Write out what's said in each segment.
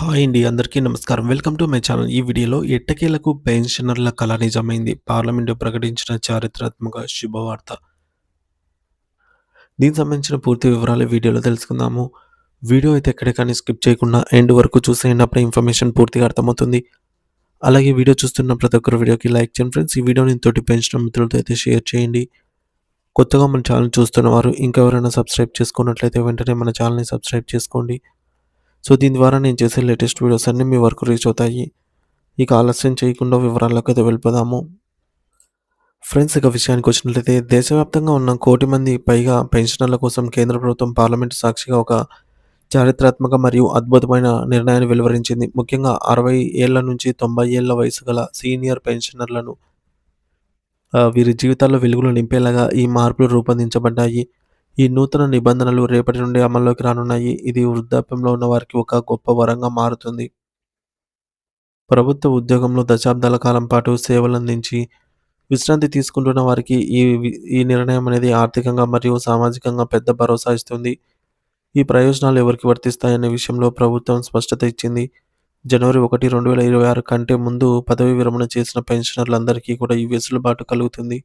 Hi అండి. అందరికీ నమస్కారం. Welcome to my channel. ఈ వీడియోలో ఎట్టకేలకు పెన్షనర్ల కళ నిజమైంది. పార్లమెంటు ప్రకటించిన చారిత్రాత్మక శుభవార్త. దీనికి సంబంధించిన పూర్తి వివరాలు వీడియోలో తెలుసుకుందాము. వీడియో అయితే ఎక్కడ కానీ స్కిప్ చేయకుండా ఎండ్ వరకు చూసేయండి. అప్పుడే ఇన్ఫర్మేషన్ పూర్తిగా అర్థమవుతుంది. అలాగే వీడియో చూస్తున్న ప్రతి ఒక్కరు వీడియోకి లైక్ చేయండి ఫ్రెండ్స్. ఈ వీడియోని తోటి పెంచిన మిత్రులతో అయితే షేర్ చేయండి. కొత్తగా మన ఛానల్ చూస్తున్న వారు ఇంకెవరైనా సబ్స్క్రైబ్ చేసుకున్నట్లయితే వెంటనే మన ఛానల్‌ని సబ్స్క్రైబ్ చేసుకోండి. సో దీని ద్వారా నేను చేసే లేటెస్ట్ వీడియోస్ అన్నీ మీ వరకు రీచ్ అవుతాయి. ఇక ఆలస్యం చేయకుండా వివరాల్లోకైతే వెళ్ళిపోదాము. ఫ్రెండ్స్ ఇక విషయానికి వచ్చినట్లయితే దేశవ్యాప్తంగా ఉన్న కోటి మంది పైగా పెన్షనర్ల కోసం కేంద్ర ప్రభుత్వం పార్లమెంటు సాక్షిగా ఒక చారిత్రాత్మక మరియు అద్భుతమైన నిర్ణయాన్ని వెలువరించింది. ముఖ్యంగా 60 ఏళ్ళ నుంచి 90 ఏళ్ళ వయసు గల సీనియర్ పెన్షనర్లను వీరి జీవితాల్లో వెలుగులు నింపేలాగా ఈ మార్పులు రూపొందించబడ్డాయి. ఈ నూతన నిబంధనలు రేపటి నుండి అమల్లోకి రానున్నాయి. ఇది వృద్ధాప్యంలో ఉన్న వారికి ఒక గొప్ప వరంగా మారుతుంది. ప్రభుత్వ ఉద్యోగంలో దశాబ్దాల కాలం పాటు సేవలందించి విశ్రాంతి తీసుకుంటున్న వారికి ఈ ఈ నిర్ణయం అనేది ఆర్థికంగా మరియు సామాజికంగా పెద్ద భరోసా ఇస్తుంది. ఈ ప్రయోజనాలు ఎవరికి వర్తిస్తాయనే విషయంలో ప్రభుత్వం స్పష్టత ఇచ్చింది. జనవరి 1, 2026 కంటే ముందు పదవీ విరమణ చేసిన పెన్షనర్లందరికీ కూడా ఈ వెసులుబాటు కలుగుతుంది.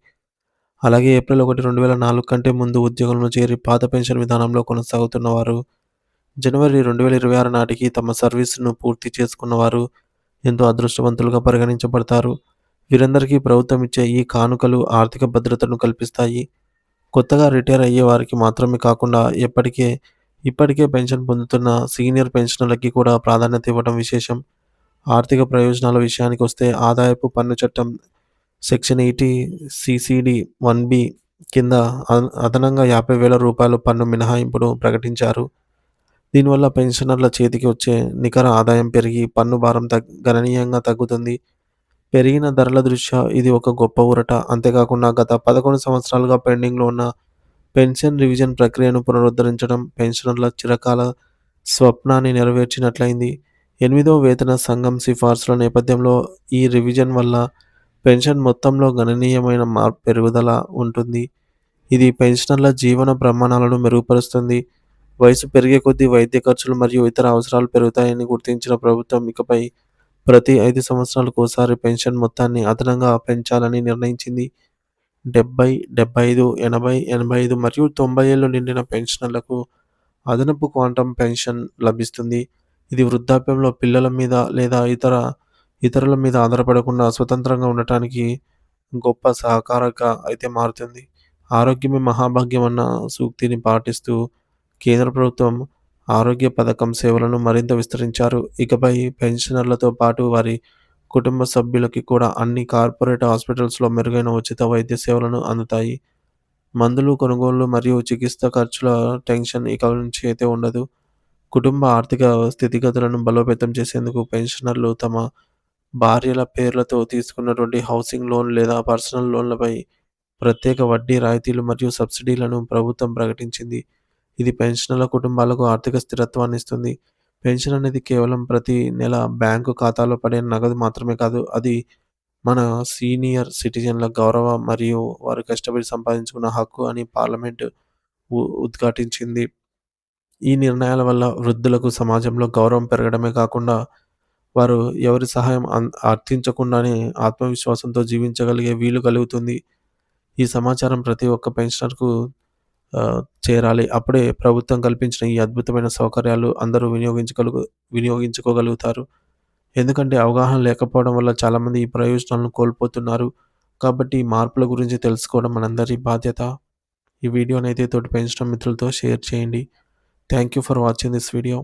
అలాగే ఏప్రిల్ 1, 2004 కంటే ముందు ఉద్యోగంలో చేరి పాత పెన్షన్ విధానంలో కొనసాగుతున్నవారు జనవరి రెండు వేల ఇరవై ఆరు నాటికి తమ సర్వీస్‌ను పూర్తి చేసుకున్నవారు ఎంతో అదృష్టవంతులుగా పరిగణించబడతారు. వీరందరికీ ప్రభుత్వం ఇచ్చే ఈ కానుకలు ఆర్థిక భద్రతను కల్పిస్తాయి. కొత్తగా రిటైర్ అయ్యే వారికి మాత్రమే కాకుండా ఎప్పటికే ఇప్పటికే పెన్షన్ పొందుతున్న సీనియర్ పెన్షనర్లకి కూడా ప్రాధాన్యత ఇవ్వడం విశేషం. ఆర్థిక ప్రయోజనాల విషయానికి వస్తే ఆదాయపు పన్ను చట్టం సెక్షన్ 80 సీసీడీ 1బి కింద అదనంగా అదనంగా రూ. 50,000 పన్ను మినహాయింపును ప్రకటించారు. దీనివల్ల పెన్షనర్ల చేతికి వచ్చే నికర ఆదాయం పెరిగి పన్ను భారం తగ్ గణనీయంగా తగ్గుతుంది. పెరిగిన ధరల దృష్ట్యా ఇది ఒక గొప్ప ఊరట. అంతేకాకుండా గత 11 సంవత్సరాలుగా పెండింగ్‌లో ఉన్న పెన్షన్ రివిజన్ ప్రక్రియను పునరుద్ధరించడం పెన్షనర్ల చిరకాల స్వప్నాన్ని నెరవేర్చినట్లయింది. ఎనిమిదో వేతన సంఘం సిఫార్సుల నేపథ్యంలో ఈ రివిజన్ వల్ల పెన్షన్ మొత్తంలో గణనీయమైన మార్ పెరుగుదల ఉంటుంది. ఇది పెన్షనర్ల జీవన ప్రమాణాలను మెరుగుపరుస్తుంది. వయసు పెరిగే కొద్దీ వైద్య ఖర్చులు మరియు ఇతర అవసరాలు పెరుగుతాయని గుర్తించిన ప్రభుత్వం ఇకపై ప్రతి ఐదు సంవత్సరాలకు ఒకసారి పెన్షన్ మొత్తాన్ని అదనంగా పెంచాలని నిర్ణయించింది. 70, 75, 80, 85 మరియు తొంభై ఏళ్ళు నిండిన పెన్షనర్లకు అదనపు క్వాంటం పెన్షన్ లభిస్తుంది. ఇది వృద్ధాప్యంలో పిల్లల మీద లేదా ఇతర ఇతరుల మీద ఆధారపడకుండా స్వతంత్రంగా ఉండటానికి గొప్ప సహకారక అయితే మారుతుంది. ఆరోగ్యమే మహాభాగ్యం అన్న సూక్తిని పాటిస్తూ కేంద్ర ప్రభుత్వం ఆరోగ్య పథకం సేవలను మరింత విస్తరించారు. ఇకపై పెన్షనర్లతో పాటు వారి కుటుంబ సభ్యులకి కూడా అన్ని కార్పొరేట్ హాస్పిటల్స్‌లో మెరుగైన ఉచిత వైద్య సేవలను అందుతాయి. మందులు కొనుగోలు మరియు చికిత్స ఖర్చుల టెన్షన్ ఇక నుంచి అయితే ఉండదు. కుటుంబ ఆర్థిక స్థితిగతులను బలోపేతం చేసేందుకు పెన్షనర్లు తమ భార్యల పేర్లతో తీసుకున్నటువంటి హౌసింగ్ లోన్ లేదా పర్సనల్ లోన్లపై ప్రత్యేక వడ్డీ రాయితీలు మరియు సబ్సిడీలను ప్రభుత్వం ప్రకటించింది. ఇది పెన్షనర్ల కుటుంబాలకు ఆర్థిక స్థిరత్వాన్ని ఇస్తుంది. పెన్షన్ అనేది కేవలం ప్రతి నెల బ్యాంకు ఖాతాలో పడే నగదు మాత్రమే కాదు. అది మన సీనియర్ సిటిజన్ల గౌరవం మరియు వారు కష్టపడి సంపాదించుకున్న హక్కు అని పార్లమెంటు ఉ ఉద్ఘాటించింది. ఈ నిర్ణయాల వల్ల వృద్ధులకు సమాజంలో గౌరవం పెరగడమే కాకుండా వారు ఎవరి సహాయం అర్థించకుండానే ఆత్మవిశ్వాసంతో జీవించగలిగే వీలు కలుగుతుంది. ఈ సమాచారం ప్రతి ఒక్క పెన్షనర్‌కు చేరాలి. అప్పుడే ప్రభుత్వం కల్పించిన ఈ అద్భుతమైన సౌకర్యాలు అందరూ వినియోగించగలుగు వినియోగించుకోగలుగుతారు. ఎందుకంటే అవగాహన లేకపోవడం వల్ల చాలామంది ఈ ప్రయోజనాలను కోల్పోతున్నారు. కాబట్టి ఈ మార్పుల గురించి తెలుసుకోవడం మనందరి బాధ్యత. ఈ వీడియోనైతే తోటి పెంచడం మిత్రులతో షేర్ చేయండి. Thank you for watching this video.